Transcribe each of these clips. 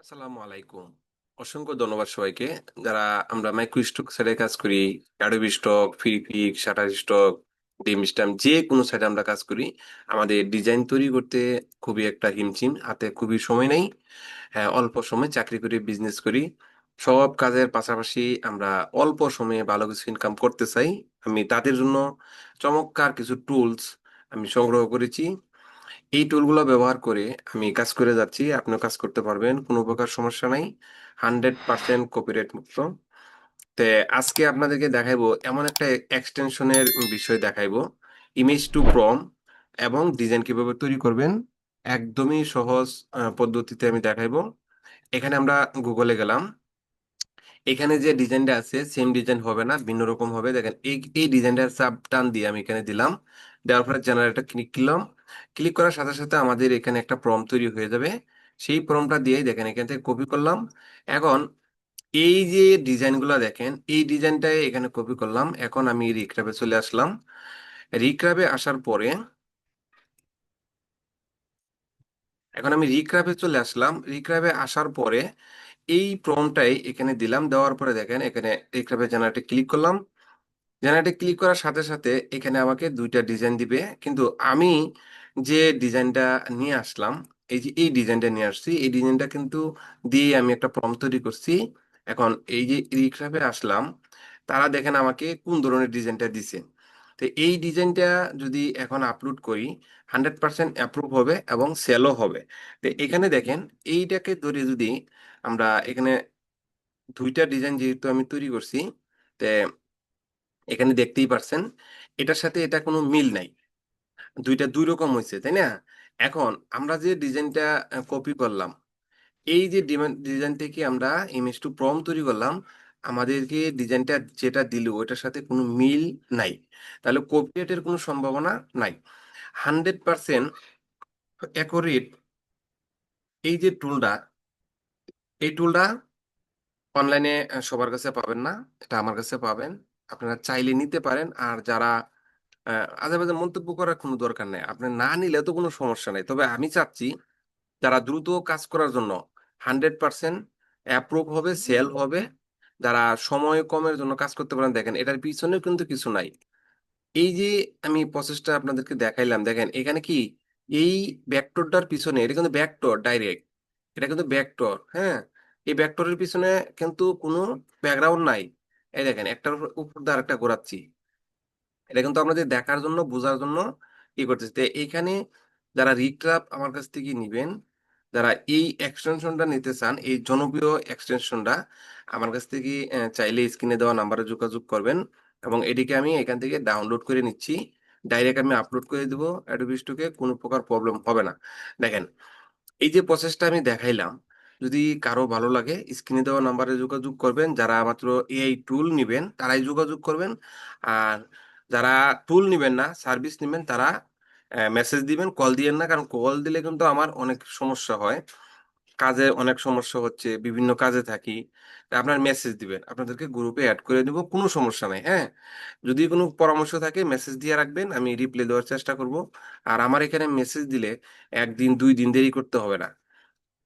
আসসালামু আলাইকুম। অসংখ্য ধন্যবাদ সবাইকে। যারা আমরা মাইক্রো স্টক সাইডে কাজ করি Adobe Stock Freepik Shutterstock ডিম স্ট্যাম্প যে কোনো সাইডে আমরা কাজ করি, আমাদের ডিজাইন তৈরি করতে খুবই একটা হিমচিম হাতে খুবই সময় নেই। হ্যাঁ অল্প সময় চাকরি করি বিজনেস করি। সব কাজের পাশাপাশি আমরা অল্প সময়ে ভালো কিছু ইনকাম করতে চাই। আমি তাদের জন্য চমৎকার কিছু টুলস আমি সংগ্রহ করেছি। এই টুলগুলো ব্যবহার করে আমি কাজ করে যাচ্ছি, আপনিও কাজ করতে পারবেন, কোনো প্রকার সমস্যা নাই। হান্ড্রেড পার্সেন্ট কপিরাইট মুক্ত। তে আজকে আপনাদেরকে দেখাইবো এমন একটা এক্সটেনশনের বিষয় দেখাইবো। ইমেজ টু প্রম এবং ডিজাইন কীভাবে তৈরি করবেন একদমই সহজ পদ্ধতিতে আমি দেখাইবো। এখানে আমরা গুগলে গেলাম। এখানে যে ডিজাইনটা আছে সেম ডিজাইন হবে না, ভিন্ন রকম হবে। দেখেন, এই এই ডিজাইনটার সাব টান দিয়ে আমি এখানে দিলাম। দেওয়ার পরে জেনারেটর ক্লিক করলাম। ক্লিক করার সাথে সাথে আমাদের এখানে একটা প্রম তৈরি হয়ে যাবে। সেই প্রমটা দিয়ে দেখেন, এখান থেকে কপি করলাম। এখন এই যে ডিজাইনগুলো দেখেন, এই ডিজাইনটাই এখানে কপি করলাম। এখন আমি রিক্রাবে চলে আসলাম। রিক্রাবে আসার পরে এখন আমি রিক্রাবে চলে আসলাম। রিক্রাবে আসার পরে এই প্রমটাই এখানে দিলাম। দেওয়ার পরে দেখেন, এখানে রিক্রাবে জেনারেটে ক্লিক করলাম। জেনারেটে ক্লিক করার সাথে সাথে এখানে আমাকে দুইটা ডিজাইন দিবে। কিন্তু আমি যে ডিজাইনটা নিয়ে আসলাম, এই যে এই ডিজাইনটা নিয়ে আসছি, এই ডিজাইনটা কিন্তু দিয়ে আমি একটা প্রম তৈরি করছি। এখন এই যে রিক্রাফে আসলাম, তারা দেখেন আমাকে কোন ধরনের ডিজাইনটা দিছে। তো এই ডিজাইনটা যদি এখন আপলোড করি হান্ড্রেড পার্সেন্ট অ্যাপ্রুভ হবে এবং সেলও হবে। তো এখানে দেখেন, এইটাকে ধরে যদি আমরা এখানে দুইটা ডিজাইন যেহেতু আমি তৈরি করছি, তে এখানে দেখতেই পারছেন, এটার সাথে এটা কোনো মিল নাই। দুইটা দুই রকম হয়েছে তাই না? এখন আমরা যে ডিজাইনটা কপি করলাম, এই যে ডিজাইন থেকে আমরা ইমেজ টু প্রম তৈরি করলাম, আমাদেরকে ডিজাইনটা যেটা দিল ওইটার সাথে কোনো মিল নাই। তাহলে কপিরাইটের কোনো সম্ভাবনা নাই। হান্ড্রেড পার্সেন্ট অ্যাকোরেট এই যে টুলটা এই টুলটা অনলাইনে সবার কাছে পাবেন না, এটা আমার কাছে পাবেন। আপনারা চাইলে নিতে পারেন। আর যারা আহ, আজে বাজে মন্তব্য করার কোনো দরকার নেই। আপনি না নিলে তো কোনো সমস্যা নেই। তবে আমি চাচ্ছি যারা দ্রুত কাজ করার জন্য হান্ড্রেড পার্সেন্ট অ্যাপ্রুভ হবে সেল হবে যারা সময় কমের জন্য কাজ করতে পারেন দেখেন এটার পিছনে কিন্তু কিছু নাই। এই যে আমি প্রসেসটা আপনাদেরকে দেখাইলাম দেখেন এখানে কি এই ব্যাকটোরটার পিছনে এটা কিন্তু ব্যাকটোর ডাইরেক্ট এটা কিন্তু ব্যাকটোর হ্যাঁ? এই ব্যাকটোরের পিছনে কিন্তু কোনো ব্যাকগ্রাউন্ড নাই। এই দেখেন, একটার উপর দিয়ে আরেকটা ঘোরাচ্ছি। এটা কিন্তু আমাদের দেখার জন্য, বোঝার জন্য কি করতেছি। তো এইখানে যারা রিক্রাপ আমার কাছ থেকে নিবেন, যারা এই এক্সটেনশনটা নিতে চান, এই জনপ্রিয় এক্সটেনশনটা আমার কাছ থেকে চাইলে স্ক্রিনে দেওয়া নাম্বারে যোগাযোগ করবেন এবং এটিকে আমি এখান থেকে ডাউনলোড করে নিচ্ছি। ডাইরেক্ট আমি আপলোড করে দেবো অ্যাডোবি স্টকে কোনো প্রকার প্রবলেম হবে না। দেখেন, এই যে প্রসেসটা আমি দেখাইলাম যদি কারও ভালো লাগে, স্ক্রিনে দেওয়া নাম্বারে যোগাযোগ করবেন। যারা মাত্র এআই টুল নিবেন, তারাই যোগাযোগ করবেন। আর যারা টুল নিবেন না সার্ভিস নিবেন, তারা মেসেজ দিবেন কল দিবেন না। কারণ কল দিলে কিন্তু আমার অনেক সমস্যা হয়। কাজে অনেক সমস্যা হচ্ছে, বিভিন্ন কাজে থাকি। আপনার মেসেজ দিবেন। আপনাদেরকে গ্রুপে অ্যাড করে দিব, কোনো সমস্যা নাই হ্যাঁ? যদি কোনো পরামর্শ থাকে মেসেজ দিয়ে রাখবেন, আমি রিপ্লাই দেওয়ার চেষ্টা করব। আর আমার এখানে মেসেজ দিলে একদিন, দুই দিন দেরি করতে হবে না।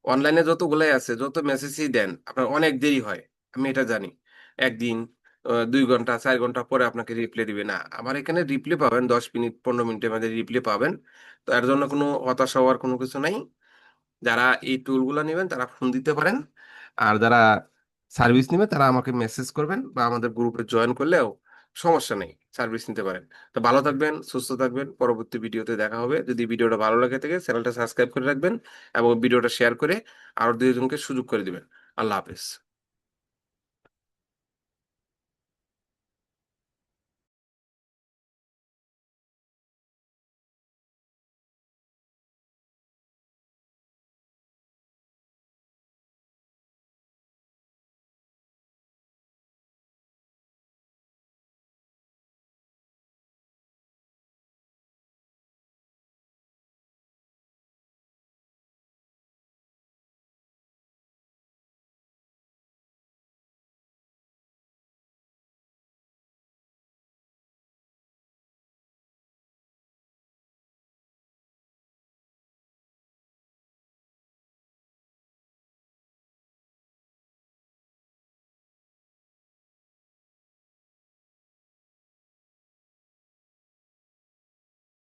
অনলাইনে যতগুলাই আছে, যত মেসেজই দেন, আপনার অনেক দেরি হয়। আমি এটা জানি। একদিন দুই ঘণ্টা, চার ঘণ্টা পরে আপনাকে রিপ্লাই দিবে। না, আমার এখানে রিপ্লাই পাবেন, দশ মিনিট, পনেরো মিনিটের মধ্যে রিপ্লাই পাবেন। তো এর জন্য কোনো হতাশা হওয়ার কোনো কিছু নাই। যারা এই টুলগুলো নেবেন, তারা ফোন দিতে পারেন। আর যারা সার্ভিস নেবে, তারা আমাকে মেসেজ করবেন বা আমাদের গ্রুপে জয়েন করলেও সমস্যা নেই, সার্ভিস নিতে পারেন। তো ভালো থাকবেন, সুস্থ থাকবেন, পরবর্তী ভিডিওতে দেখা হবে। যদি ভিডিওটা ভালো লাগে থাকে, চ্যানেলটা সাবস্ক্রাইব করে রাখবেন এবং ভিডিওটা শেয়ার করে আরও দুজনকে সুযোগ করে দিবেন। আল্লাহ হাফেজ।